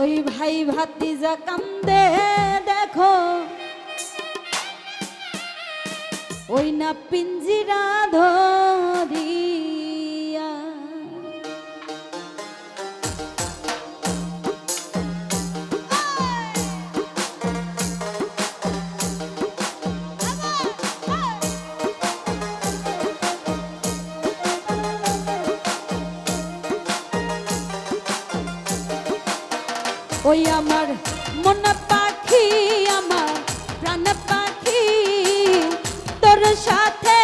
ওই ভাই ভাতিজা কান্দে দেখো। ওই না পিঞ্জিরা ধরি ওই আমার মন পাখি আমার প্রাণ পাখি। তোর সাথে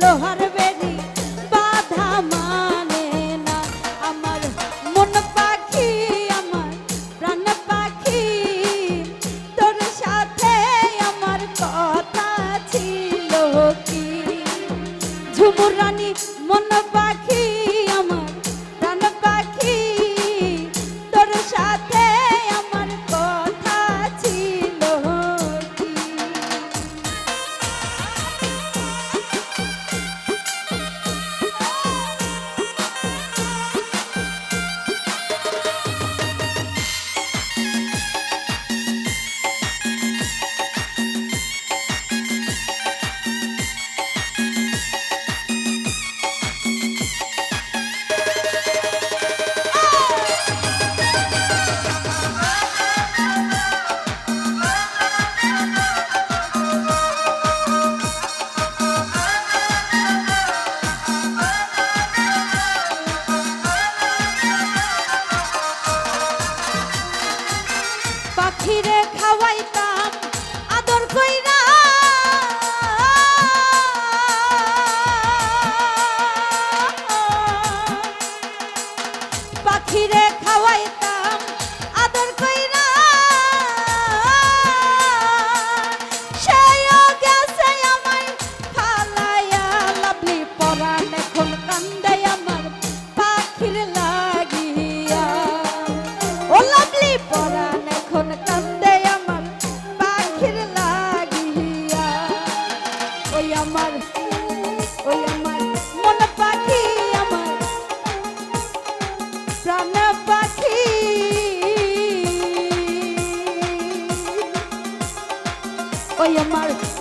লোহার মানে না। আমার পাখি আমার পাখি। তোর সাথে আমার কথা ছিল কি? মন পাখি পাখিরে খাওয়াই your marriage.